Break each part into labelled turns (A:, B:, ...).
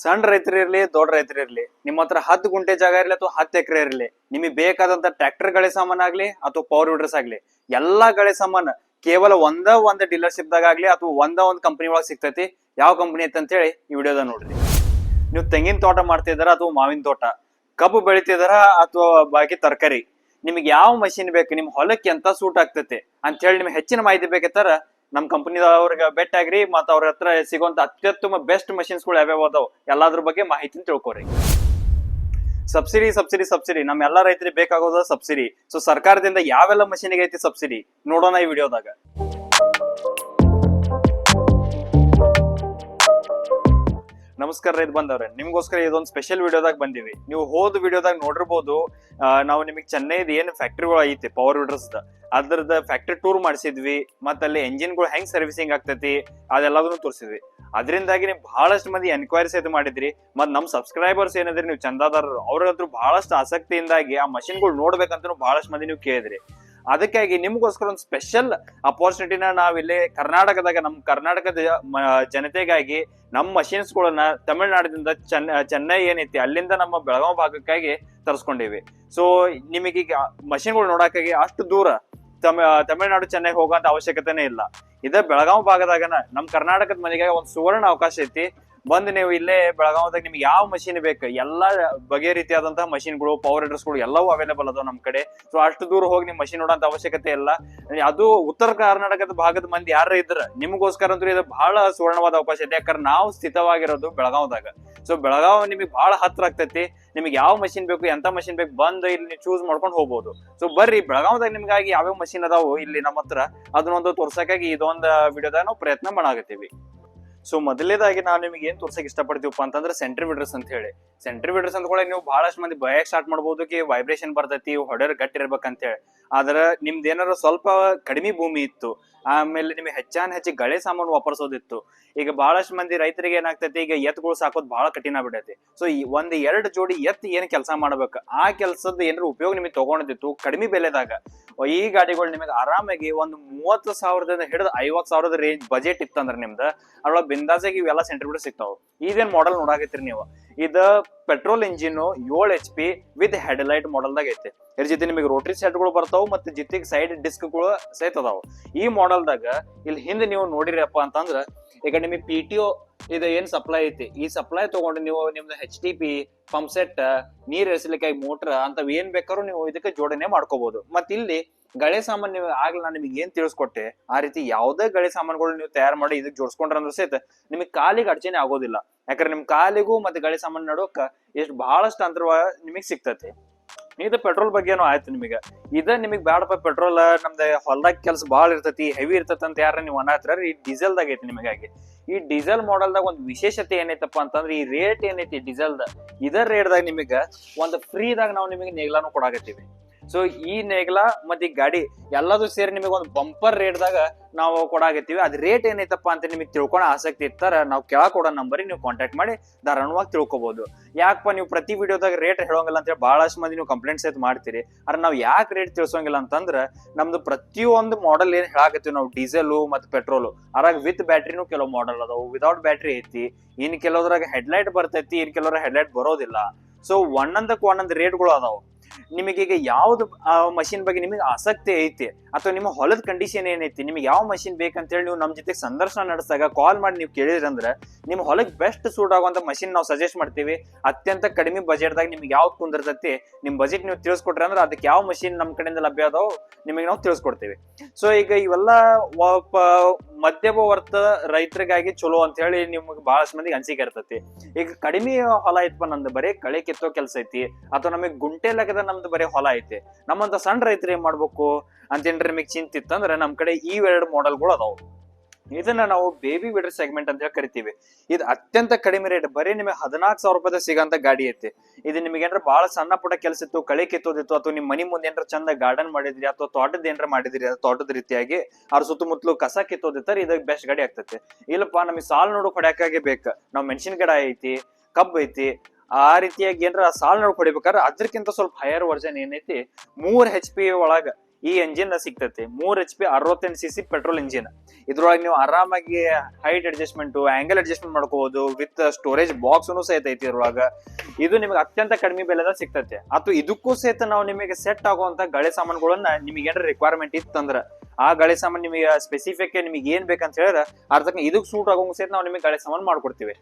A: ಸಣ್ಣ ರೈತರು ಇರ್ಲಿ, ದೊಡ್ಡ ರೈತರು ಇರ್ಲಿ, ನಿಮ್ಮ ಹತ್ರ ಹತ್ತು ಗುಂಟೆ ಜಾಗ ಇರಲಿ ಅಥವಾ ಹತ್ತು ಎಕರೆ ಇರಲಿ, ನಿಮಗೆ ಬೇಕಾದಂತ ಟ್ರ್ಯಾಕ್ಟರ್ ಗಳೆ ಸಾಮಾನ್ ಆಗ್ಲಿ ಅಥವಾ ಪವರ್ ವಿಡರ್ಸ್ ಆಗ್ಲಿ, ಎಲ್ಲಾ ಗಳೆ ಸಾಮಾನ್ ಕೇವಲ ಒಂದ ಒಂದ್ ಡೀಲರ್ಶಿಪ್ ದಾಗ ಆಗ್ಲಿ ಅಥವಾ ಒಂದ ಒಂದ್ ಕಂಪನಿ ಒಳಗೆ ಸಿಗ್ತೈತಿ. ಯಾವ ಕಂಪನಿ ಐತೆ ಅಂತೇಳಿ ಈ ವಿಡಿಯೋದ ನೋಡ್ರಿ. ನೀವು ತೆಂಗಿನ ತೋಟ ಮಾಡ್ತಿದಾರ ಅಥವಾ ಮಾವಿನ ತೋಟ, ಕಬ್ಬು ಬೆಳಿತಿದಾರ ಅಥವಾ ಬಾಕಿ ತರಕಾರಿ, ನಿಮ್ಗೆ ಯಾವ ಮಷಿನ್ ಬೇಕು ನಿಮ್ ಹೊಲಕ್ಕೆ ಎಂತ ಸೂಟ್ ಆಗ್ತೈತೆ ಅಂತ ಹೇಳಿ ನಿಮ್ಗೆ ಹೆಚ್ಚಿನ ಮಾಹಿತಿ ಬೇಕಿತ್ತಾರ ನಮ್ ಕಂಪನಿದವ್ರಿಗೆ ಬೆಟ್ ಆಗ್ರಿ ಮತ್ತ ಅವ್ರ ಹತ್ರ ಸಿಗುವಂತ ಅತ್ಯುತ್ತಮ ಬೆಸ್ಟ್ ಮಷಿನ್ಸ್ಗಳು ಯಾವ್ಯಾವ ಅದಾವ ಎಲ್ಲಾದ್ರ ಬಗ್ಗೆ ಮಾಹಿತಿ ತಿಳ್ಕೊರಿ. ಸಬ್ಸಿಡಿ ಸಬ್ಸಿಡಿ ಸಬ್ಸಿಡಿ ನಮ್ಮ ಎಲ್ಲಾ ರೈತರಿಗೆ ಬೇಕಾಗೋದ ಸಬ್ಸಿಡಿ ಸೊ ಸರ್ಕಾರದಿಂದ ಯಾವೆಲ್ಲ ಮಷಿನ್ಗೆ ಐತಿ ಸಬ್ಸಿಡಿ ನೋಡೋಣ ಈ ವಿಡಿಯೋದಾಗ ನಮಸ್ಕಾರ ರೈತ ಬಂದವ್ರೆ. ನಿಮ್ಗೋಸ್ಕರ ಇದೊಂದು ಸ್ಪೆಷಲ್ ವಿಡಿಯೋದಾಗ ಬಂದಿವಿ. ನೀವು ಹೋದ ವಿಡಿಯೋದಾಗ ನೋಡಿರ್ಬೋದು ನಾವು ನಿಮಗೆ ಚೆನ್ನೈದ ಏನು ಫ್ಯಾಕ್ಟ್ರಿಗಳು ಐತಿ ಪವರ್ ವಿಡರ್ಸ್ ಅದ್ರದ ಫ್ಯಾಕ್ಟ್ರಿ ಟೂರ್ ಮಾಡಿಸಿದ್ವಿ ಮತ್ತೆ ಅಲ್ಲಿ ಎಂಜಿನ್ಗಳು ಹೆಂಗ್ ಸರ್ವಿಸಿಂಗ್ ಆಗ್ತೈತಿ, ಅದೆಲ್ಲದನ್ನು ತೋರಿಸಿದ್ವಿ. ಅದರಿಂದಾಗಿ ನೀವು ಬಹಳಷ್ಟು ಮಂದಿ ಎನ್ಕ್ವೈರೀಸ್ ಇದು ಮಾಡಿದ್ರಿ. ಮತ್ತೆ ನಮ್ ಸಬ್ಸ್ಕ್ರೈಬರ್ಸ್ ಏನಿದ್ರಿ, ನೀವು ಚಂದಾದಾರರು, ಅವ್ರಿಗಂತೂ ಬಹಳಷ್ಟು ಆಸಕ್ತಿಯಿಂದಾಗಿ ಆ ಮಷಿನ್ಗಳು ನೋಡ್ಬೇಕಂತ ಬಹಳಷ್ಟು ಮಂದಿ ನೀವು ಕೇಳಿದ್ರಿ. ಅದಕ್ಕಾಗಿ ನಿಮಗೋಸ್ಕರ ಒಂದು ಸ್ಪೆಷಲ್ ಅಪಾರ್ಚುನಿಟಿನ ನಾವಿಲ್ಲಿ ಕರ್ನಾಟಕದಾಗ ನಮ್ಮ ಕರ್ನಾಟಕದ ಜನತೆಗಾಗಿ ನಮ್ಮ ಮಷಿನ್ಸ್ಗಳನ್ನ ತಮಿಳ್ನಾಡಿನಿಂದ ಚೆನ್ನ ಚೆನ್ನೈ ಏನೈತಿ, ಅಲ್ಲಿಂದ ನಮ್ಮ ಬೆಳಗಾವಿ ಭಾಗಕ್ಕಾಗಿ ತರಿಸ್ಕೊಂಡಿವಿ. ಸೊ ನಿಮಗೀಗ ಮಷಿನ್ಗಳು ನೋಡೋಕ್ಕಾಗಿ ಅಷ್ಟು ದೂರ ತಮ್, ತಮಿಳ್ನಾಡು, ಚೆನ್ನೈ ಹೋಗೋಂಥ ಅವಶ್ಯಕತೆನೇ ಇಲ್ಲ. ಇದೇ ಬೆಳಗಾವಿ ಭಾಗದಾಗನ ನಮ್ಮ ಕರ್ನಾಟಕದ ಮನೆಗೆ ಒಂದು ಸುವರ್ಣ ಅವಕಾಶ ಐತಿ. ಬಂದು ನೀವು ಇಲ್ಲೇ ಬೆಳಗಾವದಾಗ ನಿಮ್ಗೆ ಯಾವ ಮಷೀನ್ ಬೇಕು? ಎಲ್ಲಾ ಬಗೆ ರೀತಿಯಾದಂತಹ ಮಷೀನ್ಗಳು ಪವರ್ಗಳು ಎಲ್ಲವೂ ಅವೈಲೇಬಲ್ ಅದಾವ ನಮ್ಮ ಕಡೆ. ಸೊ ಅಷ್ಟು ದೂರ ಹೋಗಿ ನಿಮ್ ಮಷೀನ್ ನೋಡೋಂತ ಅವಶ್ಯಕತೆ ಇಲ್ಲ. ಅದು ಉತ್ತರ ಕರ್ನಾಟಕದ ಭಾಗದ ಮಂದಿ ಯಾರ ಇದ್ರ, ನಿಮಗೋಸ್ಕರ ಅಂತೂ ಇದು ಬಹಳ ಸುವರ್ಣವಾದ ಅವಕಾಶ ಇದೆ. ಯಾಕಂದ್ರೆ ನಾವು ಸ್ಥಿತವಾಗಿರೋದು ಬೆಳಗಾವದಾಗ. ಸೊ ಬೆಳಗಾವ್ ನಿಮಗೆ ಬಹಳ ಹತ್ರ ಆಗ್ತೈತಿ. ನಿಮ್ಗೆ ಯಾವ ಮಷೀನ್ ಬೇಕು ಎಂತ ಮಷೀನ್ ಬೇಕು, ಬಂದ್ ಇಲ್ಲಿ ಚೂಸ್ ಮಾಡ್ಕೊಂಡು ಹೋಗ್ಬೋದು. ಸೊ ಬರ್ರಿ, ಬೆಳಗಾವದಾಗ ನಿಮ್ಗಾಗಿ ಯಾವ್ಯಾವ ಮಷಿನ್ ಅದಾವು ಇಲ್ಲಿ ನಮ್ಮ ಹತ್ರ, ಅದನ್ನೊಂದು ತೋರ್ಸಕ್ಕಾಗಿ ಇದೊಂದು ವಿಡಿಯೋದಾಗ ನಾವು ಪ್ರಯತ್ನ ಮಾಡಾಕತ್ತೀವಿ. ಸೊ ಮೊದಲೇದಾಗಿ ನಾವು ನಿಮಗೆ ಏನ್ ತೋರ್ಸಕ್ ಇಷ್ಟಪಡ್ತೀವಪ್ಪ ಅಂತಂದ್ರೆ ಸೆಂಟ್ರಿ ವಿಡ್ರಸ್ ಅಂತ ಹೇಳಿ. ಸೆಂಟ್ರಿ ವಿಡ್ರಸ್ ಅಂದ್ಕೊಳ್ಳಿ ನೀವು ಬಹಳಷ್ಟು ಮಂದಿ ಬಯಕ್ ಸ್ಟಾರ್ಟ್ ಮಾಡ್ಬೋದು ಕಿ ವೈಬ್ರೇಷನ್ ಬರ್ತೈತಿ ಹೊಡೆರ್ ಗಟ್ಟಿ ಇರ್ಬೇಕಂತ ಹೇಳಿ. ಆದ್ರೆ ನಿಮ್ದು ಏನಾರ ಸ್ವಲ್ಪ ಕಡಿಮೆ ಭೂಮಿ ಇತ್ತು, ಆಮೇಲೆ ನಿಮಗೆ ಹೆಚ್ಚಾನ್ ಹೆಚ್ಚು ಗಳೆ ಸಾಮಾನು ವಾಪರ್ಸೋದಿತ್ತು. ಈಗ ಬಹಳಷ್ಟು ಮಂದಿ ರೈತರಿಗೆ ಏನಾಗ್ತೈತಿ, ಈಗ ಎತ್ಗಳು ಸಾಕೋದು ಬಹಳ ಕಠಿಣ ಬಿಡೈತಿ ಸೊ ಈ ಒಂದ್ ಎರಡು ಜೋಡಿ ಎತ್ ಏನ್ ಕೆಲಸ ಮಾಡ್ಬೇಕು, ಆ ಕೆಲಸದ ಏನಾರು ಉಪಯೋಗ ನಿಮಗೆ ತಗೊಂಡಿತ್ತು ಕಡಿಮೆ ಬೆಲೆದಾಗ. ಈ ಗಾಡಿಗಳು ನಿಮಗೆ ಆರಾಮಾಗಿ ಒಂದು ಮೂವತ್ತು ಸಾವಿರದಿಂದ ಹಿಡಿದು ಐವತ್ ಸಾವಿರದ ರೇಂಜ್ ಬಜೆಟ್ ಇತ್ತಂದ್ರೆ ನಿಮ್ದು. ಅದ್ರೊಳಗೆ ಬಿಂದಾಸಾಗಿ ಇವೆಲ್ಲ ಸೆಂಟ್ರಿಬ್ಯೂಟರ್ ಸಿಗ್ತಾವ. ಇದೇನ್ ಮಾಡೆಲ್ ನೋಡಾಕತ್ತೀರಿ ನೀವು. ಇದ ಪೆಟ್ರೋಲ್ ಇಂಜಿನ್ ಏಳು ಎಚ್ ಪಿ ವಿತ್ ಹೆಡ್ಲೈಟ್ ಮಾಡೆಲ್ದಾಗ ಐತೆ. ಇದ್ರ ಜೊತೆ ನಿಮಗೆ ರೋಟರಿ ಸೆಟ್ಗಳು ಬರ್ತಾವ ಮತ್ತೆ ಜೊತೆಗೆ ಸೈಡ್ ಡಿಸ್ಕ್ಗಳು ಸಹಿತ ಅದಾವ. ಈ ಮಾಡೆಲ್ದಾಗ ಇಲ್ಲಿ ಹಿಂದೆ ನೀವು ನೋಡಿರಪ್ಪ ಅಂತಂದ್ರ ಈಗ ನಿಮಗೆ ಪಿ ಟಿ ಒ ಇದು ಏನ್ ಸಪ್ಲೈ ಐತಿ. ಈ ಸಪ್ಲೈ ತಗೊಂಡು ನೀವು ನಿಮ್ದು H T P pump set ನೀರ್ ಎರಸಲಿಕ್ಕೆ ಮೋಟರ್ ಅಂತವ್ ಏನ್ ಬೇಕಾದ್ರೂ ನೀವು ಇದಕ್ಕೆ ಜೋಡಣೆ ಮಾಡ್ಕೋಬಹುದು ಮತ್ತೆ ಇಲ್ಲಿ ಗಳೆ ಸಾಮಾನ್ ನೀವು ಆಗ್ಲ ನಾನು ನಿಮಗೆ ಏನ್ ತಿಳಿಸ್ಕೊಟ್ಟೆ? ಆ ರೀತಿ ಯಾವುದೇ ಗಳೆ ಸಾಮಾನುಗಳು ನೀವು ತಯಾರು ಮಾಡಿ ಇದಕ್ಕೆ ಜೋಡ್ಸ್ಕೊಂಡ್ರ ಅಂದ್ರೆ ಸಹಿತ ನಿಮಗೆ ಕಾಲಿಗೆ ಅಡಚಣೆ ಆಗೋದಿಲ್ಲ. ಯಾಕಂದ್ರೆ ನಿಮ್ ಕಾಲಿಗೂ ಮತ್ತೆ ಗಳೆ ಸಾಮಾನು ನಡುವಕ್ಕ ಎಷ್ಟು ಬಹಳಷ್ಟು ಅಂತರ ನಿಮಗೆ ಸಿಗ್ತತಿ. ಇದು ಪೆಟ್ರೋಲ್ ಬಗ್ಗೆನೂ ಆಯ್ತು ನಿಮಗೆ. ಇದ ನಿಮಗೆ ಬ್ಯಾಡಪ್ಪ ಪೆಟ್ರೋಲ್, ನಮ್ದು ಹೊಲ್ದಾಗ ಕೆಲಸ ಭಾಳ ಇರ್ತತಿ, ಹೆವಿ ಇರ್ತತಿ ಅಂತ ಯಾರ ನೀವು ಅನ್ನತ್ರ ಈ ಡೀಸೆಲ್ದಾಗ ಐತಿ ನಿಮಗಾಗಿ ಈ ಡೀಸೆಲ್ ಮಾಡೆಲ್ದಾಗ ಒಂದು ವಿಶೇಷತೆ ಏನೈತಪ್ಪ ಅಂತಂದ್ರೆ ಈ ರೇಟ್ ಏನೈತಿ ಡೀಸೆಲ್ದ ಇದರ ರೇಟ್ದಾಗ ನಿಮಗೆ ಒಂದು ಫ್ರೀದಾಗ ನಾವು ನಿಮಗೆ ನೇಗ್ಲಾನು ಕೊಡಾಕತ್ತೀವಿ. ಸೊ ಈ ನೇಗ್ಲ ಮತ್ತೆ ಈ ಗಾಡಿ ಎಲ್ಲದೂ ಸೇರಿ ನಿಮಗೆ ಒಂದು ಬಂಪರ್ ರೇಟ್ದಾಗ ನಾವು ಕೊಡಾಕತ್ತೀವಿ. ಅದ್ ರೇಟ್ ಏನೈತಪ್ಪ ಅಂತ ನಿಮಗೆ ತಿಳ್ಕೊಳ ಆಸಕ್ತಿ ಇರ್ತಾರ. ನಾವು ಕೊಡೋ ನಂಬರಿಗೆ ನೀವು ಕಾಂಟ್ಯಾಕ್ಟ್ ಮಾಡಿ ಧಾರಾಳವಾಗಿ ತಿಳ್ಕೊಬಹುದು ಯಾಕಪ್ಪ ನೀವು ಪ್ರತಿ ವಿಡಿಯೋದಾಗ ರೇಟ್ ಹೇಳೋಂಗಿಲ್ಲ ಅಂತೇಳಿ ಬಹಳಷ್ಟು ಮಂದಿ ನೀವು ಕಂಪ್ಲೇಂಟ್ಸ್ ಆಯ್ತು ಮಾಡ್ತೀರಿ. ಆದ್ರೆ ನಾವು ಯಾಕೆ ರೇಟ್ ತಿಳಿಸೋಂಗಿಲ್ಲ ಅಂತಂದ್ರೆ ನಮ್ದು ಪ್ರತಿಯೊಂದು ಮಾಡೆಲ್ ಏನ್ ಹೇಳಾಕತ್ತೀವಿ ನಾವು ಡೀಸೆಲ್ ಮತ್ತೆ ಪೆಟ್ರೋಲು ಅದ್ರಾಗ ವಿತ್ ಬ್ಯಾಟ್ರಿನೂ ಕೆಲವು ಮಾಡೆಲ್ ಅದಾವು. ವಿತೌಟ್ ಬ್ಯಾಟ್ರಿ ಐತಿ. ಇನ್ ಕೆಲವ್ರಾಗ ಹೆಡ್ಲೈಟ್ ಬರ್ತೈತಿ, ಇನ್ ಕೆಲವ್ರ ಹೆಡ್ಲೈಟ್ ಬರೋದಿಲ್ಲ. ಸೊ ಒಂದೊಂದಕ್ಕೆ ಒಂದೊಂದು ರೇಟ್ಗಳು ಅದಾವು. ನಿಮಗೀಗ ಯಾವ್ದು ಮಷಿನ್ ಬಗ್ಗೆ ನಿಮಗೆ ಆಸಕ್ತಿ ಐತಿ, ಅಥವಾ ನಿಮ್ಮ ಹೊಲದ ಕಂಡೀಷನ್ ಏನೈತಿ, ನಿಮಗೆ ಯಾವ ಮಷಿನ್ ಬೇಕಂತೇಳಿ ನೀವು ನಮ್ಮ ಜೊತೆ ಸಂದರ್ಶನ ನಡೆಸಿದಾಗ ಕಾಲ್ ಮಾಡಿ ನೀವು ಕೇಳಿದ್ರಂದ್ರೆ ನಿಮ್ಮ ಹೊಲಕ್ಕೆ ಬೆಸ್ಟ್ ಸೂಟ್ ಆಗುವಂತ ಮಷಿನ್ ನಾವು ಸಜೆಸ್ಟ್ ಮಾಡ್ತೀವಿ. ಅತ್ಯಂತ ಕಡಿಮೆ ಬಜೆಟ್ದಾಗ ನಿಮ್ಗೆ ಯಾವ್ದು ಕುಂದಿರ್ತೈತಿ, ನಿಮ್ ಬಜೆಟ್ ನೀವು ತಿಳಿಸ್ಕೊಟ್ರೆ ಅಂದ್ರೆ ಅದಕ್ಕೆ ಯಾವ ಮಷಿನ್ ನಮ್ಮ ಕಡೆಯಿಂದ ಲಭ್ಯ ಅದಾವ, ನಿಮಗೆ ನಾವು ತಿಳಿಸ್ಕೊಡ್ತೀವಿ. ಸೊ ಈಗ ಇವೆಲ್ಲ ಮಧ್ಯಮ ವರ್ತ ರೈತರಿಗಾಗಿ ಚಲೋ ಅಂತ ಹೇಳಿ ನಿಮ್ಗೆ ಬಹಳಷ್ಟು ಮಂದಿಗೆ ಅನ್ಸಿಕೆ ಇರ್ತೈತಿ. ಈಗ ಕಡಿಮೆ ಹೊಲ ಐತಪ್ಪ ನಂದು ಬರೀ ಕಳೆ ಕಿತ್ತೋ ಕೆಲಸ ಐತಿ, ಅಥವಾ ನಮಗೆ ಗುಂಟೆ ಲೆಕ್ಕದ ನಮ್ದು ಬರೀ ಹೊಲ ಐತಿ. ನಮ್ಮಂತ ಸಣ್ಣ ರೈತರು ಏನ್ ಮಾಡ್ಬೇಕು? ಅಂತೇನ್ರಿ ನಿಮಗೆ ಚಿಂತಿತ್ತಂದ್ರೆ ನಮ್ ಕಡೆ ಈ ಎರಡು ಮಾಡೆಲ್ಗಳು ಅದಾವು. ಇದನ್ನ ನಾವು ಬೇಬಿ ವಿಡರ್ ಸೆಗ್ಮೆಂಟ್ ಅಂತ ಹೇಳಿ ಕರಿತೀವಿ. ಇದು ಅತ್ಯಂತ ಕಡಿಮೆ ರೇಟ್ ಬರೀ ನಿಮಗೆ ಹದಿನಾಲ್ಕು ಸಾವಿರ ರೂಪಾಯಿ ಸಿಗಂತ ಗಾಡಿ ಐತಿ. ಇದು ನಿಮಗೆ ಏನಾರ ಬಹಳ ಸಣ್ಣ ಪುಟ್ಟ ಕೆಲಸ ಇತ್ತು, ಕಳೆ ಕಿತ್ತೋದಿತ್ತು, ಅಥವಾ ನಿಮ್ಮ ಮನೆ ಮುಂದೆ ಏನಾರ ಚಂದ ಗಾರ್ಡನ್ ಮಾಡಿದ್ರಿ, ಅಥವಾ ತೋಟದ ಏನಾರ ಮಾಡಿದ್ರಿ ತೋಟದ ರೀತಿಯಾಗಿ ಅವ್ರ ಸುತ್ತಮುತ್ತಲು ಕಸ ಕಿತ್ತೋದಿತ್ತಾರೆ ಇದಕ್ಕೆ ಬೆಸ್ಟ್ ಗಾಡಿ ಆಗ್ತೈತಿ. ಇಲ್ಲಪ್ಪ, ನಮಗೆ ಸಾಲ್ ನೋಡು ಹೊಡ್ಯಾಕಾಗೆ ಬೇಕು. ನಾವು ಮೆಣಸಿನ ಗಿಡ ಐತಿ, ಕಬ್ಬು ಐತಿ, ಆ ರೀತಿಯಾಗಿ ಏನಾರ ಸಾಲ್ ನೋಡ್ ಹೊಡಿಬೇಕಾದ್ರೆ ಅದಕ್ಕಿಂತ ಸ್ವಲ್ಪ ಹೈಯರ್ ವರ್ಜನ್ ಏನೈತಿ, ಮೂರ್ ಹೆಚ್ ಪಿ ಒಳಗ ಈ ಎಂಜಿನ್ ಸಿಗ್ತೈತಿ. ಮೂರ್ ಎಚ್ ಪಿ ಅರವತ್ತೆಂಟು ಸಿ ಸಿ ಪೆಟ್ರೋಲ್ ಇಂಜಿನ್ ಇದ್ರೊಳಗೆ ನೀವು ಆರಾಮಾಗಿ ಹೈಟ್ ಅಡ್ಜಸ್ಟ್ಮೆಂಟ್ ಆಂಗಲ್ ಅಡ್ಜಸ್ಟ್ಮೆಂಟ್ ಮಾಡ್ಕೋಬಹುದು ವಿತ್ ಸ್ಟೋರೇಜ್ ಬಾಕ್ಸ್ ಸಹಿತ ಐತಿ ಇದ್ರೊಳಗ. ಇದು ನಿಮಗೆ ಅತ್ಯಂತ ಕಡಿಮೆ ಬೆಲೆದ ಸಿಗ್ತೈತೆ. ಅಥವಾ ಇದಕ್ಕೂ ಸಹಿತ ನಾವು ನಿಮಗೆ ಸೆಟ್ ಆಗುವಂತ ಗಳೆ ಸಾಮಾನುಗಳನ್ನ ನಿಮಗೆ ಏನಾರ ರಿಕ್ವೈರ್ಮೆಂಟ್ ಇತ್ತಂದ್ರ ಆ ಗಳೆ ಸಾಮಾನು ನಿಮಗೆ ಸ್ಪೆಸಿಫಿಕ್ ನಿಮಗೆ ಏನ್ ಬೇಕಂತ ಹೇಳಿದ್ರೆ, ಅರ್ಧಕ್ಕೆ ಇದಕ್ಕೆ ಸೂಟ್ ಆಗೋಂಗ್ ಸಹಿತ ನಾವು ನಿಮಗೆ ಗಳೆ ಸಾಮಾನು ಮಾಡ್ಕೊಡ್ತೀವಿ.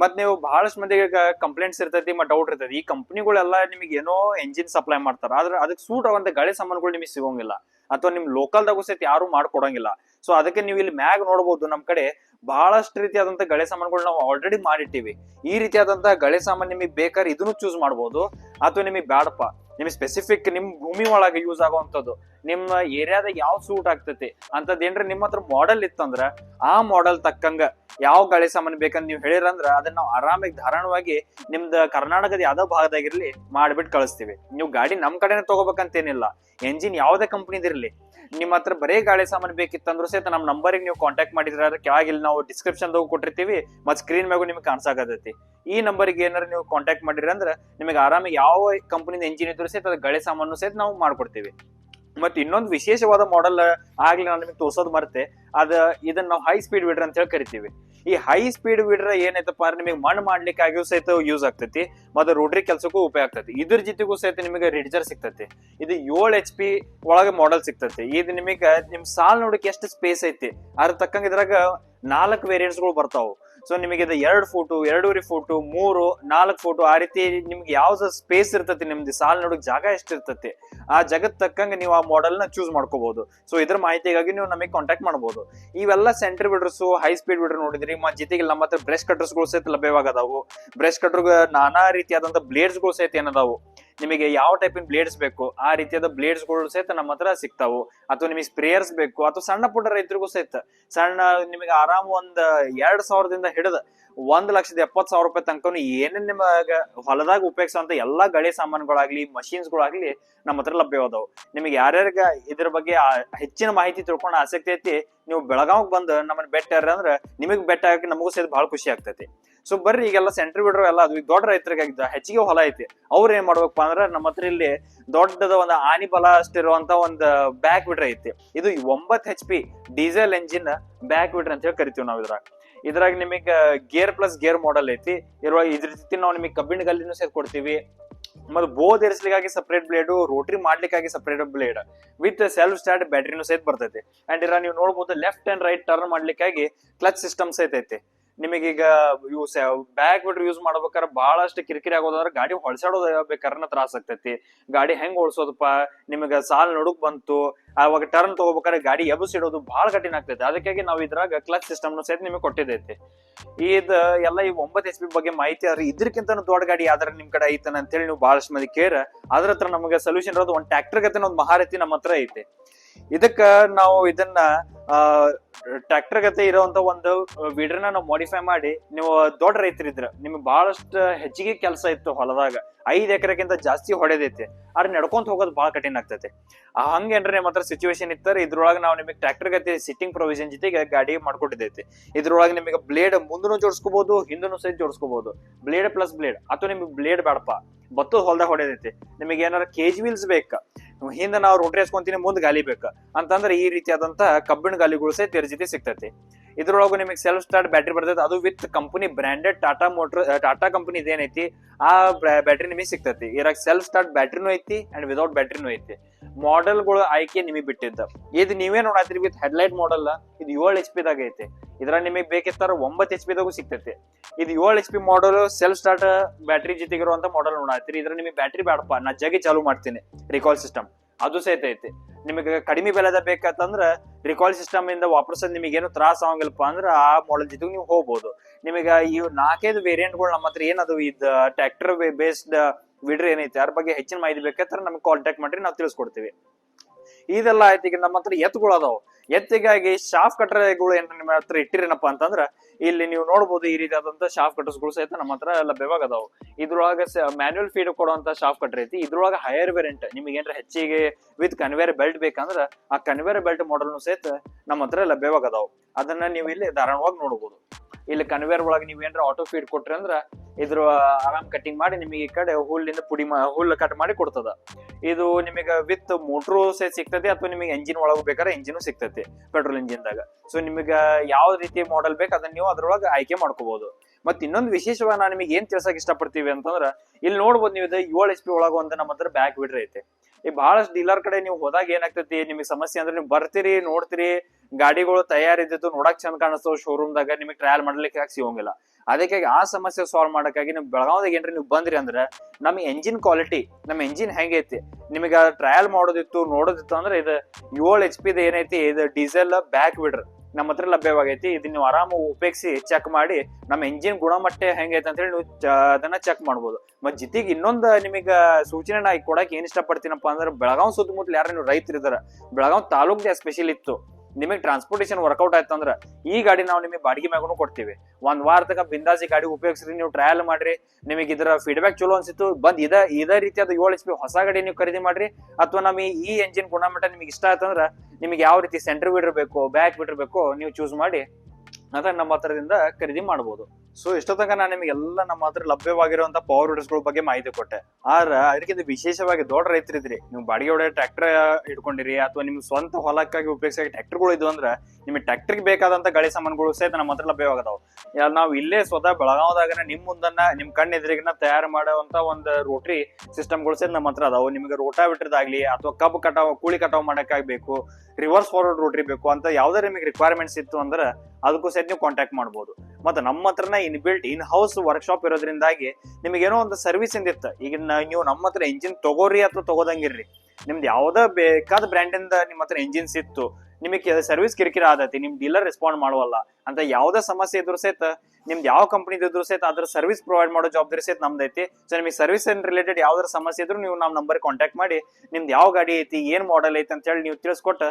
A: ಮತ್ ನೀವು ಬಹಳಷ್ಟು ಮಂದಿಗೆ ಕಂಪ್ಲೇಂಟ್ಸ್ ಇರ್ತೈತಿ, ಮತ್ತೆ ಡೌಟ್ ಇರ್ತೈತಿ. ಈ ಕಂಪ್ನಿಗಳೆಲ್ಲ ನಿಮಗೆ ಏನೋ ಎಂಜಿನ್ ಸಪ್ಲೈ ಮಾಡ್ತಾರ. ಆದ್ರೆ ಅದಕ್ಕೆ ಸೂಟ್ ಆಗುವಂತ ಗಾಳಿ ಸಾಮಾನುಗಳು ನಿಮಗೆ ಸಿಗೋಂಗಿಲ್ಲ. ಅಥವಾ ನಿಮ್ ಲೋಕಲ್ದಾಗೂ ಸಹಿತ ಯಾರು ಮಾಡ್ಕೊಡಂಗಿಲ್ಲ. ಸೊ ಅದಕ್ಕೆ ನೀವು ಇಲ್ಲಿ ಮ್ಯಾಗ್ ನೋಡಬಹುದು ನಮ್ ಕಡೆ ಬಹಳಷ್ಟು ರೀತಿಯಾದಂತ ಗಳೆ ಸಾಮಾನುಗಳು ನಾವು ಆಲ್ರೆಡಿ ಮಾಡಿಟ್ಟಿವಿ. ಈ ರೀತಿಯಾದಂತಹ ಗಳೆ ಸಾಮಾನು ನಿಮಗೆ ಬೇಕಾದ್ರೆ ಇದನ್ನು ಚೂಸ್ ಮಾಡಬಹುದು ಅಥವಾ ನಿಮಗೆ ಬ್ಯಾಡಪ್ಪ. ನಿಮ್ಗೆ ಸ್ಪೆಸಿಫಿಕ್ ನಿಮ್ ಭೂಮಿ ಒಳಗೆ ಯೂಸ್ ಆಗುವಂಥದ್ದು. ನಿಮ್ಮ ಏರಿಯಾದಾಗ ಯಾವ ಸೂಟ್ ಆಗ್ತೈತಿ ಅಂತದ್ ಏನ್ರ ನಿಮ್ಮ ಹತ್ರ ಮಾಡೆಲ್ ಇತ್ತಂದ್ರ ಆ ಮಾಡೆಲ್ ತಕ್ಕಂಗ ಯಾವ ಗಾಳಿ ಸಾಮಾನು ಬೇಕಂತ ನೀವು ಹೇಳಿರಂದ್ರ ಅದನ್ನ ನಾವು ಆರಾಮಾಗಿ ಧಾರಾಣವಾಗಿ ನಿಮ್ದ ಕರ್ನಾಟಕದ ಯಾವ್ದೋ ಭಾಗದಾಗಿರ್ಲಿ ಮಾಡ್ಬಿಟ್ಟು ಕಳಿಸ್ತೀವಿ. ನೀವು ಗಾಡಿ ನಮ್ ಕಡೆನೆ ತಗೋಬೇಕಂತೇನಿಲ್ಲ. ಎಂಜಿನ್ ಯಾವ್ದೇ ಕಂಪ್ನಿದಿರ್ಲಿ ನಿಮ್ಮ ಹತ್ರ ಬರೇ ಗಾಳಿ ಸಾಮಾನು ಬೇಕಿತ್ತಂದ್ರೂ ಸಹಿತ ನಮ್ಮ ನಂಬರಿಗೆ ನೀವು ಕಾಂಟ್ಯಾಕ್ಟ್ ಮಾಡಿದ್ರೆ ಕೆಳಗಿಲ್ಲಿ ನಾವು ಡಿಸ್ಕ್ರಿಪ್ಷನ್ ಕೊಟ್ಟಿರ್ತೀವಿ, ಮತ್ತು ಸ್ಕ್ರೀನ್ ಮ್ಯಾಗು ನಿಮ್ಗೆ ಕಾಣಿಸಾಕತೈತಿ ಈ ನಂಬರಿಗೆ ಏನಾರ ನೀವು ಕಾಂಟ್ಯಾಕ್ಟ್ ಮಾಡಿರಿ ಅಂದ್ರೆ ನಿಮಗೆ ಆರಾಮಾಗಿ ಯಾವ ಕಂಪನಿದ ಎಂಜಿನ್ ಇದ್ರು ಸಹಿತ ಅದ್ರ ಗಳೆ ಸಾಮಾನು ಸಹಿತ ನಾವು ಮಾಡ್ಕೊಡ್ತೀವಿ. ಮತ್ತೆ ಇನ್ನೊಂದು ವಿಶೇಷವಾದ ಮಾಡೆಲ್ ಆಗ್ಲಿ ನಾನು ನಿಮಗೆ ತೋರ್ಸೋದು ಮರ್ತೆ, ಅದ ಇದನ್ನ ನಾವು ಹೈ ಸ್ಪೀಡ್ ವಿಡ್ರ್ ಅಂತ ಹೇಳಿ ಕರಿತೀವಿ. ಈ ಹೈ ಸ್ಪೀಡ್ ವಿಡ್ರ ಏನೈತಪ್ಪ ಅಂದ್ರೆ ನಿಮಗೆ ಮಣ್ಣು ಮಾಡ್ಲಿಕ್ಕಾಗಿಯೂ ಸಹಿತ ಯೂಸ್ ಆಗ್ತೈತಿ, ಮತ್ತೆ ರೋಡ್ರಿ ಕೆಲಸಕ್ಕೂ ಉಪಯೋಗ ಆಗ್ತೈತಿ. ಇದ್ರ ಜೊತೆಗೂ ಸಹಿತ ನಿಮಗೆ ರಿಡ್ಜರ್ ಸಿಗ್ತೈತಿ. ಇದು ಏಳು ಎಚ್ ಪಿ ಒಳಗೆ ಮಾಡೆಲ್ ಸಿಗ್ತೈತಿ. ಇದು ನಿಮಗೆ ನಿಮ್ ಸಾಲ್ ನೋಡಕ್ಕೆ ಎಷ್ಟು ಸ್ಪೇಸ್ ಐತಿ. ಅದ್ರ ತಕ್ಕಂಗ ಇದ್ರಾಗ ನಾಲ್ಕು ವೇರಿಯಂಟ್ಸ್ಗಳು ಬರ್ತಾವು. ಸೊ ನಿಮಗೆ ಇದು ಎರಡು ಫೋಟೋ ಎರಡೂವರೆ ಫೋಟೋ ಮೂರು, ನಾಲ್ಕು ಫೋಟೋ ಆ ರೀತಿ ನಿಮ್ಗೆ ಯಾವ್ದು ಸ್ಪೇಸ್ ಇರ್ತತಿ, ನಿಮ್ದು ಸಾಲ್ ನೋಡಕ್ ಜಾಗ ಎಷ್ಟಿರ್ತತಿ, ಆ ಜಗತ್ ತಕ್ಕಂಗೆ ನೀವು ಆ ಮಾಡೆಲ್ನ ಚೂಸ್ ಮಾಡ್ಕೋಬಹುದು ಸೊ ಇದ್ರ ಮಾಹಿತಿಗಾಗಿ ನೀವು ನಮಗೆ ಕಾಂಟ್ಯಾಕ್ಟ್ ಮಾಡಬಹುದು ಇವೆಲ್ಲ ಸೆಂಟರ್ ಬಿಡ್ರಸ್ ಹೈ ಸ್ಪೀಡ್ ಬಿಡ್ರ್ ನೋಡಿದ್ರಿ ಮತ್ತೆ ಜೊತೆಗೆ ನಮ್ಮ ಹತ್ರ ಬ್ರಷ್ ಕಟರ್ಸ್ಗಳು ಸಹಿತ ಲಭ್ಯವಾಗದಾವು. ಬ್ರಷ್ ಕಟರ್ ನಾನಾ ರೀತಿಯಾದಂತ ಬ್ಲೇಡ್ಸ್ಗಳು ಸಹಿತ ಏನದಾವು. ನಿಮಗೆ ಯಾವ ಟೈಪಿನ ಬ್ಲೇಡ್ಸ್ ಬೇಕು, ಆ ರೀತಿಯಾದ ಬ್ಲೇಡ್ಸ್ಗಳು ಸಹಿತ ನಮ್ಮ ಹತ್ರ ಸಿಗ್ತಾವು. ಅಥವಾ ನಿಮಗೆ ಸ್ಪ್ರೇಯರ್ಸ್ ಬೇಕು, ಅಥವಾ ಸಣ್ಣ ಪುಟ್ಟ ರೈತರಿಗೂ ಸಹಿತ. ಸಣ್ಣ, ನಿಮಗೆ ಆರಾಮ್ ಒಂದ್ ಎರಡ್ ಸಾವಿರದಿಂದ ಹಿಡಿದ ಒಂದ್ ಲಕ್ಷದ ಎಪ್ಪತ್ ಸಾವಿರ ರೂಪಾಯಿ ತನಕನು ಏನೇನ್ ನಿಮ್ಮ ಹೊಲದಾಗ ಉಪಯೋಗಿಸುವಂತ ಎಲ್ಲಾ ಗಳೆ ಸಾಮಾನುಗಳಾಗ್ಲಿ ಮಷೀನ್ಸ್ ಗಳಾಗ್ಲಿ ನಮ್ಮ ಹತ್ರ ಲಭ್ಯವಾದವು ನಿಮಗೆ ಯಾರ್ಯಾರಿಗ ಇದ್ರ ಬಗ್ಗೆ ಹೆಚ್ಚಿನ ಮಾಹಿತಿ ತಿಳ್ಕೊಂಡು ಆಸಕ್ತಿ ಐತಿ, ನೀವು ಬೆಳಗಾವ್ ಬಂದು ನಮ್ಮನ್ನ ಬೆಟ್ಟ ಅಂದ್ರೆ ನಿಮಗೆ ಬೆಟ್ಟ ಆಗಕ್ಕೆ ನಮಗೂ ಸಹಿತ ಬಹಳ ಖುಷಿ ಆಗ್ತೈತಿ. ಸೊ ಬರ್ರಿ, ಈಗೆಲ್ಲ ಸೆಂಟ್ರ್ ಬಿಡ್ರು ಎಲ್ಲ ಅದು ದೊಡ್ಡ ರೈತರಿಗಾಗಿದ್ದ ಹೆಚ್ಚಿಗೆ ಹೊಲ ಐತಿ. ಅವ್ರ ಏನ್ ಮಾಡ್ಬೇಕಪ್ಪ ಅಂದ್ರೆ ನಮ್ಮ ಹತ್ರ ಇಲ್ಲಿ ದೊಡ್ಡದ ಒಂದು ಆನಿ ಬಲ ಅಷ್ಟಿರುವಂತ ಒಂದು ಬ್ಯಾಕ್ ಬಿಡ್ರ್ ಐತಿ. ಇದು ಒಂಬತ್ H P diesel engine back ಬಿಡ್ರ್ ಅಂತ ಹೇಳಿ ಕರಿತೀವಿ ನಾವು ಇದ್ರಾಗ. ಇದ್ರಾಗ ನಿಮಗೆ ಗೇರ್ ಪ್ಲಸ್ ಗೇರ್ ಮಾಡೆಲ್ ಐತಿ. ಇರುವ ಇದ್ರ ಜೊತೆ ನಾವು ನಿಮಗೆ ಕಬ್ಬಿಣ ಗಲ್ಲಿನೂ ಸೇರ್ ಕೊಡ್ತೀವಿ. ಮತ್ತೆ ಬೋದ್ ಏರಿಸ್ಲಿಕ್ಕಾಗಿ separate blade rotary ಮಾಡ್ಲಿಕ್ಕಾಗಿ separate blade with self start ಬ್ಯಾಟ್ರಿನೂ ಸಹಿತ ಬರ್ತೈತಿ. ಅಂಡ್ ಇರ ನೀವು ನೋಡ್ಬೋದು ಲೆಫ್ಟ್ ಅಂಡ್ ರೈಟ್ ಟರ್ನ್ ಮಾಡ್ಲಿಕ್ಕಾಗಿ ಕ್ಲಚ್ ಸಿಸ್ಟಮ್ ಸಹಿತ ಐತಿ. ನಿಮಗೀಗ ಯೂಸ್ ಬ್ಯಾಗ್ ಬಿಟ್ರೆ ಯೂಸ್ ಮಾಡ್ಬೇಕಾದ್ರೆ ಬಹಳಷ್ಟು ಕಿರಿಕಿರಿ ಆಗೋದಾದ್ರೆ ಗಾಡಿ ಹೊಳ್ಸಾಡೋದು ಬೇಕಾದ್ರೆ ತ್ರಾಸ ಆಗ್ತೈತಿ. ಗಾಡಿ ಹೆಂಗ್ ಓಡಿಸೋದಪ್ಪ? ನಿಮಗೆ ಸಾಲ್ ನಡುಕ್ ಬಂತು. ಅವಾಗ ಟರ್ನ್ ತಗೋಬೇಕಾದ್ರೆ ಗಾಡಿ ಎಬಸಿಡೋದು ಬಹಳ ಕಠಿಣ ಆಗ್ತೈತಿ. ಅದಕ್ಕಾಗಿ ನಾವು ಇದ್ರಾಗ ಕ್ಲಚ್ ಸಿಸ್ಟಮ್ ಸಹಿತ ನಿಮಗೆ ಕೊಟ್ಟಿದ್ದೈತಿ. ಇದ ಎಲ್ಲ ಈ ಒಂಬತ್ತು ಎಚ್ ಪಿ ಬಗ್ಗೆ ಮಾಹಿತಿ ಆದ್ರೆ ಇದ್ರಕ್ಕಿಂತ ದೊಡ್ಡ ಗಾಡಿ ಯಾವ್ದಾರ ನಿಮ್ ಕಡೆ ಐತನ ಅಂತೇಳಿ ನೀವು ಬಹಳಷ್ಟು ಮಂದಿ ಕೇರ್ ಅದ್ರ ಹತ್ರ ನಮಗೆ ಸೊಲ್ಯೂಷನ್ ಇರೋದು ಒಂದು ಟ್ರ್ಯಾಕ್ಟರ್ ಗತಿ ಒಂದು ಮಹಾರಥಿ ನಮ್ಮ ಹತ್ರ ಐತೆ. ಇದಕ್ಕ ನಾವು ಇದನ್ನ ಟ್ರ್ಯಾಕ್ಟರ್ ಗತೆ ಇರುವಂತ ಒಂದು ವಿಡ್ರನ್ನ ನಾವು ಮಾಡಿಫೈ ಮಾಡಿ, ನೀವು ದೊಡ್ಡ ರೈತರಿದ್ರ, ನಿಮ್ಗೆ ಬಹಳಷ್ಟು ಹೆಚ್ಚಿಗೆ ಕೆಲಸ ಇತ್ತು ಹೊಲದಾಗ. ಐದ್ ಎಕರೆಗಿಂತ ಜಾಸ್ತಿ ಹೊಡೆದೈತಿ. ಆದ್ರೆ ನಡ್ಕೊಂತ ಹೋಗೋದು ಬಹಳ ಕಠಿಣ ಆಗ್ತೈತಿ. ಆ, ಹಂಗೇನ್ರ ನಿಮ್ಮ ಹತ್ರ ಸಿಚುವೇಶನ್ ಇತ್ತರ ಇದ್ರೊಳಗೆ ನಾವು ನಿಮಗೆ ಟ್ರ್ಯಾಕ್ಟರ್ ಗತಿ ಸಿಟ್ಟಿಂಗ್ ಪ್ರೊವಿಷನ್ ಜೊತೆಗೆ ಗಾಡಿ ಮಾಡ್ಕೊಟ್ಟಿದ್ದೈತಿ ಇದ್ರೊಳಗೆ ನಿಮಗೆ ಬ್ಲೇಡ್ ಮುಂದೂ ಜೋಡಿಸ್ಕೋಬಹುದು ಹಿಂದೂ ಸಹಿತ ಜೋಡಿಸ್ಕೋಬಹುದು ಬ್ಲೇಡ್ ಪ್ಲಸ್ ಬ್ಲೇಡ್ ಅಥವಾ ನಿಮಗೆ ಬ್ಲೇಡ್ ಬೇಡಪ್ಪ. ಬತ್ತು ಹೊಲ್ದಾಗ ಹೊಡೆದೈತಿ. ನಿಮಗೆ ಏನಾರ ಕೇಜ್ ವೀಲ್ಸ್ ಬೇಕ. ಹಿಂದೆ ನಾವು ರೋಟ್ರಿ ಹಸ್ಕೊಂತೀನಿ ಮುಂದೆ ಗಾಲಿ ಬೇಕು. ಅಂತಂದ್ರೆ ಈ ರೀತಿಯಾದಂತ ಕಬ್ಬಿಣ ಗಾಲಿಗಳು ಸಹ ತೆರಜಿತಿ ಜೊತೆ ಸಿಗ್ತೈತಿ. ಇದ್ರೊಳಗೆ ನಿಮಗೆ ಸೆಲ್ಫ್ ಸ್ಟಾರ್ಟ್ ಬ್ಯಾಟ್ರಿ ಬರ್ತೈತೆ. ಅದು with company branded Tata motor Tata company ಇದೇನೈತಿ, ಆ ಬ್ಯಾಟ್ರಿ ನಿಮಗೆ ಸಿಗ್ತೈತಿ. ಇದ್ರಾಗ ಸೆಲ್ಫ್ ಸ್ಟಾರ್ಟ್ ಬ್ಯಾಟ್ರಿನೂ ಐತಿ ಅಂಡ್ ವಿದೌಟ್ ಬ್ಯಾಟ್ರಿನೂ ಐತಿ. ಮಾಡೆಲ್ಗಳು ಆಯ್ಕೆ ನಿಮಗೆ ಬಿಟ್ಟಿದ್ದ. ಇದು ನೀವೇ ನೋಡತ್ರಿ ವಿತ್ ಹೆಡ್ಲೈಟ್ ಮಾಡೆಲ್ ಇದು ಏಳು ಎಚ್ ಪಿ ದಾಗ ಐತಿ. ಇದ್ರಾಗ ನಿಮಗೆ ಬೇಕಿತ್ತಾರ ಒಂಬತ್ತು ಎಚ್ ಪಿ ದಾಗೂ ಸಿಗ್ತೈತಿ. ಇದು ಏಳು H P model self start battery ಜೊತೆಗಿರುವಂತ model ನೋಡತ್ರಿ. ಇದ್ರ ನಿಮಗೆ ಬ್ಯಾಟ್ರಿ ಬೇಡಪ್ಪ, ನಾ ಜಗಿ ಚಾಲು ಮಾಡ್ತೀನಿ ರಿಕಾಲ್ ಸಿಸ್ಟಮ್ ಅದು ಸಹಿತ ಐತಿ. ನಿಮಗೆ ಕಡಿಮೆ ಬೆಲೆದ ಬೇಕಂತಂದ್ರ ರಿಕಾಲ್ ಸಿಸ್ಟಮ್ ಇಂದ ವಾಪಸ್ ನಿಮಗೆ ಏನು ತ್ರಾಸ ಆಗಂಗಿಲ್ಲಪ್ಪ ಅಂದ್ರೆ ಆ ಮಾಡೆಲ್ ಜೊತೆಗೆ ನೀವು ಹೋಗ್ಬೋದು. ನಿಮಗೆ ಈ ನಾಲ್ಕೈದು ವೇರಿಯಂಟ್ಗಳು ನಮ್ಮ ಹತ್ರ ಏನದು ಇದು ಟ್ರ್ಯಾಕ್ಟರ್ ಬೇಸ್ಡ್ ವಿಡ್ರ್ ಏನೈತೆ? ಅದ್ರ ಬಗ್ಗೆ ಹೆಚ್ಚಿನ ಮಾಹಿತಿ ಬೇಕಾದ್ರೆ ನಮ್ಗೆ ಕಾಂಟ್ಯಾಕ್ಟ್ ಮಾಡ್ರಿ, ನಾವು ತಿಳಿಸ್ಕೊಡ್ತೀವಿ. ಇದೆಲ್ಲ ಆಯ್ತು ಈಗ ನಮ್ಮ ಹತ್ರ ಎತ್ತುಗಳು ಅದಾವ. ಎತ್ತಿಗಾಗಿ ಶಾಫ್ ಕಟ್ಟರೆಗಳು ಏನ್ ನಿಮ್ಮ ಹತ್ರ ಇಟ್ಟಿರೇನಪ್ಪ ಅಂತಂದ್ರ, ಇಲ್ಲಿ ನೀವು ನೋಡ್ಬೋದು ಈ ರೀತಿಯಾದಂತ ಶಾಫ್ ಕಟ್ಟರ್ಸ್ಗಳು ಸಹಿತ ನಮ್ಮ ಹತ್ರ ಲಭ್ಯವಾಗ ಅದಾವು. ಇದ್ರೊಳಗ ಮ್ಯಾನ್ಯಲ್ ಫೀಡ್ ಕೊಡುವಂತ ಶಾಫ್ ಕಟರ್ ಐತಿ. ಇದ್ರೊಳಗ ಹೈಯರ್ ವೇರಿಯಂಟ್ ನಿಮಗೆ ಏನಾರ ಹೆಚ್ಚಿಗೆ ವಿತ್ ಕನ್ವೇರ್ ಬೆಲ್ಟ್ ಬೇಕಂದ್ರ, ಆ ಕನ್ವೇರ್ ಬೆಲ್ಟ್ ಮಾಡಲ್ನು ಸಹಿತ ನಮ್ಮ ಹತ್ರ ಲಭ್ಯವಾಗ ಅದನ್ನ ನೀವು ಇಲ್ಲಿ ಧಾರಾಳವಾಗಿ ನೋಡಬಹುದು ಇಲ್ಲಿ ಕನ್ವೇರ್ ಒಳಗೆ ನೀವ್ ಏನ್ರ ಆಟೋ ಫೀಡ್ ಕೊಟ್ರಿ ಅಂದ್ರ ಇದ್ರ ಆರಾಮ್ ಕಟಿಂಗ್ ಮಾಡಿ ನಿಮಗೆ ಈ ಕಡೆ ಹುಲ್ಲಿಂದ ಪುಡಿ ಹುಲ್ ಕಟ್ ಮಾಡಿ ಕೊಡ್ತದ. ಇದು ನಿಮಗೆ ವಿತ್ ಮೋಟ್ರು ಸೇ ಸಿಗ್ತದೆ ಅಥವಾ ನಿಮಗೆ ಎಂಜಿನ್ ಒಳಗೆ ಬೇಕಾದ್ರೆ ಎಂಜಿನ್ ಸಿಗ್ತೈತಿ ಪೆಟ್ರೋಲ್ ಇಂಜಿನ್ದಾಗ ಸೊ ನಿಮಗೆ ಯಾವ ರೀತಿ ಮಾಡೆಲ್ ಬೇಕು ಅದನ್ನ ನೀವು ಅದ್ರೊಳಗೆ ಆಯ್ಕೆ ಮಾಡ್ಕೋಬಹುದು ಮತ್ತೆ ಇನ್ನೊಂದು ವಿಶೇಷವಾಗಿ ನಾನು ನಿಮಗೆ ಏನ್ ತಿಳ್ಸಕ್ ಇಷ್ಟಪಡ್ತೀವಿ ಅಂತಂದ್ರ, ಇಲ್ಲಿ ನೋಡ್ಬೋದು ನೀವು ಇದು ಏಳು ಎಚ್ ಪಿ ಒಳಗ ಒಂದು ನಮ್ಮ ಹತ್ರ ಬ್ಯಾಕ್ ಬಿಡ್ರಿ ಐತೆ. ಈ ಬಹಳಷ್ಟು ಡೀಲರ್ ಕಡೆ ನೀವು ಹೋದಾಗ ಏನಾಗ್ತೈತಿ, ನಿಮಗೆ ಸಮಸ್ಯೆ ಅಂದ್ರೆ ನೀವು ಬರ್ತೀರಿ, ನೋಡ್ತೀರಿ, ಗಾಡಿಗಳು ತಯಾರಿದ್ದು ನೋಡಕ್ ಚಂದ ಕಾಣಿಸ್ತಾವ ಶೋರೂಮ್ದಾಗ ನಿಮಗೆ ಟ್ರಯಲ್ ಮಾಡ್ಲಿಕ್ಕೆ ಯಾಕೆ ಸಿಗೋಂಗಿಲ್ಲ. ಅದಕ್ಕೆ ಆ ಸಮಸ್ಯೆ ಸಾಲ್ವ್ ಮಾಡಕ್ಕಾಗಿ ನೀವು ಬೆಳಗಾವದಾಗ ಏನ್ರಿ ನೀವು ಬಂದ್ರಿ ಅಂದ್ರೆ ನಮ್ಮ ಎಂಜಿನ್ ಕ್ವಾಲಿಟಿ ನಮ್ಮ ಎಂಜಿನ್ ಹೆಂಗೈತಿ, ನಿಮಗೆ ಟ್ರಯಲ್ ಮಾಡೋದಿತ್ತು, ನೋಡೋದಿತ್ತು ಅಂದ್ರೆ ಇದು ಏಳು ಎಚ್ ಪಿ ಏನೈತಿ, ಇದು ಡೀಸೆಲ್ ಬ್ಯಾಕ್ ಬಿಡ್ರ್. ನಮ್ಮ ಹತ್ರ ಲಭ್ಯವಾಗೈತಿ. ಇದನ್ನ ನೀವು ಆರಾಮ ಉಪಯೋಗಿಸಿ ಚೆಕ್ ಮಾಡಿ ನಮ್ಮ ಎಂಜಿನ್ ಗುಣಮಟ್ಟ ಹೆಂಗೈತೆ ಅಂತ ಹೇಳಿ ನೀವು ಅದನ್ನ ಚೆಕ್ ಮಾಡ್ಬೋದು. ಮತ್ ಜೊತೆಗೆ ಇನ್ನೊಂದು ನಿಮಗೆ ಸೂಚನೆ ನಾ ಕೊಡಕ್ ಏನ್ ಇಷ್ಟಪಡ್ತೀನಪ್ಪ ಅಂದ್ರೆ ಬೆಳಗಾವ್ ಸುತ್ತಮುತ್ತಲ ಯಾರು ನೀವು ರೈತರು ಇದಾರ ಬೆಳಗಾವ್ ತಾಲೂಕ್ ಸ್ಪೆಷಲ್ ಇತ್ತು. ನಿಮಗೆ ಟ್ರಾನ್ಸ್ಪೋರ್ಟೇಷನ್ ವರ್ಕೌಟ್ ಆಯ್ತು ಅಂದ್ರೆ ಈ ಗಾಡಿ ನಾವು ನಿಮಗೆ ಬಾಡಿಗೆ ಮ್ಯಾಗೂ ಕೊಡ್ತೀವಿ. ಒಂದ್ ವಾರ ತನಕ ಬಿಂದಾಸಿ ಗಾಡಿ ಉಪಯೋಗಿಸ್ರಿ, ನೀವು ಟ್ರಯಲ್ ಮಾಡ್ರಿ. ನಿಮಗೆ ಇದರ ಫೀಡ್ಬ್ಯಾಕ್ ಚಲೋ ಅನ್ಸಿತ್ತು. ಬಂದ್ ಇದ, ಇದೇ ರೀತಿಯಾದ ಏಳು ಎಚ್ ಪಿ ಹೊಸ ಗಾಡಿ ನೀವು ಖರೀದಿ ಮಾಡ್ರಿ. ಅಥವಾ ನಮಗೆ ಈ ಎಂಜಿನ್ ಗುಣಮಟ್ಟ ನಿಮಗೆ ಇಷ್ಟ ಆಯ್ತಂದ್ರ ನಿಮಗೆ ಯಾವ ರೀತಿ ಸೆಂಟರ್ ಬಿಡಿರ್ಬೇಕು ಬ್ಯಾಕ್ ಬಿಡಿರ್ಬೇಕು ನೀವು ಚೂಸ್ ಮಾಡಿ ಅದನ್ನ ನಮ್ಮ ಹತ್ರದಿಂದ ಖರೀದಿ ಮಾಡಬಹುದು ಸೊ ಇಷ್ಟೋ ತನಕ ನಾನು ನಿಮಗೆ ಎಲ್ಲ ನಮ್ಮ ಹತ್ರ ಲಭ್ಯವಾಗಿರುವಂತ ಪವರ್ಗಳ ಬಗ್ಗೆ ಮಾಹಿತಿ ಕೊಟ್ಟೆ. ಆದ್ರೆ ಅದಕ್ಕಿಂತ ವಿಶೇಷವಾಗಿ ದೊಡ್ಡ ರೈತರಿದ್ರಿ, ನೀವು ಬಾಡಿಗೆ ಹೊಡೆಯ ಟ್ರ್ಯಾಕ್ಟರ್ ಇಟ್ಕೊಂಡಿರಿ ಅಥವಾ ನಿಮ್ ಸ್ವಂತ ಹೊಲಕ್ಕಾಗಿ ಉಪಯೋಗಿಸೋ ಟ್ರ್ಯಾಕ್ಟರ್ಗಳು ಇದ್ವು ಅಂದ್ರೆ, ನಿಮಗೆ ಟ್ರ್ಯಾಕ್ಟರ್ಗೆ ಬೇಕಾದಂತ ಗಾಳಿ ಸಾಮಾನುಗಳು ಸಹಿತ ನಮ್ಮ ಹತ್ರ ಲಭ್ಯವಾಗದಾವ. ನಾವು ಇಲ್ಲೇ ಸ್ವತಃ ಬೆಳಗಾವದಾಗ ನಿಮ್ ಮುಂದನ್ನ, ನಿಮ್ ಕಣ್ಣ ಎದುರಿಗಿನ ತಯಾರು ಮಾಡುವಂತ ಒಂದು ರೋಟ್ರಿ ಸಿಸ್ಟಮ್ಗಳು ಸಹಿತ ನಮ್ಮ ಹತ್ರ ಅದಾವು. ನಿಮಗೆ ರೋಟಾ ಬಿಟ್ಟಿದಾಗ್ಲಿ ಅಥವಾ ಕಬ್ಬು ಕಟಾವ್ ಕೂಳಿ ಕಟಾವ್ ಮಾಡಕ್ಕಾಗಬೇಕು ರಿವರ್ಸ್ ಫಾರ್ವರ್ಡ್ ರೋಟ್ರಿ ಬೇಕು ಅಂತ ಯಾವ್ದಾರ ನಿಮಗೆ ರಿಕ್ವೈರ್ಮೆಂಟ್ಸ್ ಇತ್ತು ಅಂದ್ರೆ ಅದಕ್ಕೂ ಸಹಿತ ನೀವು ಕಾಂಟ್ಯಾಕ್ಟ್ ಮಾಡ್ಬೋದು. ಮತ್ತೆ ನಮ್ಮ ಹತ್ರನ in built in house workshop ಇರೋದ್ರಿಂದಾಗಿ ನಿಮಗೇನೋ ಒಂದು ಸರ್ವಿಸ್ ಇಂದಿತ್ತು ಈಗ ನೀವು ನಮ್ಮ ಹತ್ರ ಇಂಜಿನ್ ತಗೋರಿ ಅಥವಾ ತಗೋದಂಗಿರ್ರಿ. ನಿಮ್ದು ಯಾವ್ದ ಬೇಕಾದ ಬ್ರ್ಯಾಂಡ್ ಇಂದ ನಿಮ್ಮ ಹತ್ರ ಇಂಜಿನ್ಸ್ ಇತ್ತು. ನಿಮಗೆ ಸರ್ವಿಸ್ ಕಿರಿಕಿರಿ ಆದತಿ. ನಿಮ್ ಡೀಲರ್ ರೆಸ್ಪಾಂಡ್ ಮಾಡುವಲ್ಲ. ಅಂತ ಯಾವ್ದೇ ಸಮಸ್ಯೆ ಇದ್ರು ಸಹಿತ, ನಿಮ್ದು ಯಾವ ಕಂಪನಿ ಇದ್ರು ಸಹಿತ ಅದ್ರ ಸರ್ವಿಸ್ ಪ್ರೊವೈಡ್ ಮಾಡೋ ಜವಾಬ್ದಾರಿ ಸಹಿತ ನಮ್ದೈತಿ ಸೊ ನಿಮಗೆ ಸರ್ವಿಸ್ ರಿಲೇಟೆಡ್ ಯಾವ್ದಾರ ಸಮಸ್ಯೆ ಇದ್ರು ನೀವು ನಮ್ಮ ನಂಬರ್ ಕಾಂಟ್ಯಾಕ್ಟ್ ಮಾಡಿ, ನಿಮ್ದು ಯಾವ ಗಾಡಿ ಐತಿ, ಏನು ಮಾಡೆಲ್ ಐತಿ ಅಂತ ಹೇಳಿ ನೀವು ತಿಳಿಸ್ಕೊಟ್ಟು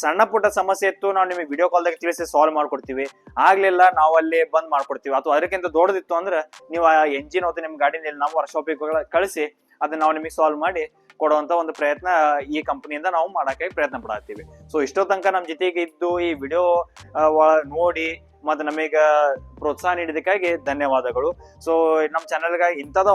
A: ಸಣ್ಣ ಪುಟ್ಟ ಸಮಸ್ಯೆ ಇತ್ತು, ನಾವು ನಿಮಗೆ ವಿಡಿಯೋ ಕಾಲ್ದಾಗ ತಿಳಿಸಿ ಸಾಲ್ವ್ ಮಾಡ್ಕೊಡ್ತೀವಿ. ಆಗ್ಲಿಲ್ಲ, ನಾವು ಅಲ್ಲಿ ಬಂದ್ ಮಾಡ್ಕೊಡ್ತೀವಿ. ಅಥವಾ ಅದಕ್ಕಿಂತ ದೊಡ್ಡದಿತ್ತು ಅಂದ್ರೆ ನೀವು ಆ ಎಂಜಿನ್ ಹೋದ ನಿಮ್ ಗಾಡಿನಲ್ಲಿ ನಾವು ವರ್ಕ್ಶಾಪಿಗೆ ಕಳಿಸಿ ಅದನ್ನ ನಾವು ನಿಮಗೆ ಸಾಲ್ವ್ ಮಾಡಿ ಕೊಡುವಂತ ಒಂದು ಪ್ರಯತ್ನ ಈ ಕಂಪನಿಯಿಂದ ನಾವು ಮಾಡಕ್ಕೆ ಪ್ರಯತ್ನ ಪಡತ್ತೀವಿ. ಸೊ ಇಷ್ಟೋ ತನಕ ನಮ್ಮ ಜೊತೆಗೆ ಇದ್ದು ಈ ವಿಡಿಯೋ ನೋಡಿ ಮತ್ತೆ ನಮಗ ಪ್ರೋತ್ಸಾಹ ನೀಡಿದಕ್ಕಾಗಿ ಧನ್ಯವಾದಗಳು. ಸೊ ನಮ್ಮ ಚಾನಲ್ಗಾಗಿ ಇಂಥದ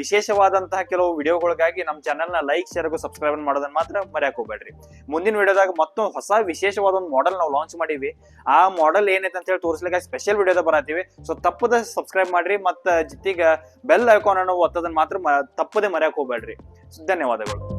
A: ವಿಶೇಷವಾದಂತಹ ಕೆಲವು ವಿಡಿಯೋಗಳಿಗಾಗಿ ನಮ್ಮ ಚಾನೆಲ್ನ ಲೈಕ್ ಶೇರ್ ಸಬ್ಸ್ಕ್ರೈಬ್ ಮಾಡೋದನ್ನ ಮಾತ್ರ ಮರ್ಯಾಕ್ ಹೋಗ್ಬೇಡ್ರಿ ಮುಂದಿನ ವಿಡಿಯೋದಾಗ ಮತ್ತೊಂದು ಹೊಸ ವಿಶೇಷವಾದ ಒಂದು ಮಾಡೆಲ್ ನಾವು ಲಾಂಚ್ ಮಾಡೀವಿ. ಆ ಮಾಡೆಲ್ ಏನೈತೆ ಅಂತ ಹೇಳಿ ತೋರಿಸ್ಲಿಕ್ಕೆ ಸ್ಪೆಷಲ್ ವಿಡಿಯೋದ ಬರತ್ತೀವಿ. ಸೊ ತಪ್ಪದ ಸಬ್ಸ್ಕ್ರೈಬ್ ಮಾಡ್ರಿ ಮತ್ತ ಜೊತೆಗೆ ಬೆಲ್ ಐಕಾನ್ ಅನ್ನು ಒತ್ತೋದನ್ನ ಮಾತ್ರ ತಪ್ಪದೆ ಮರ್ಯಾಕ್ ಹೋಗ್ಬೇಡ್ರಿ ಧನ್ಯವಾದಗಳು.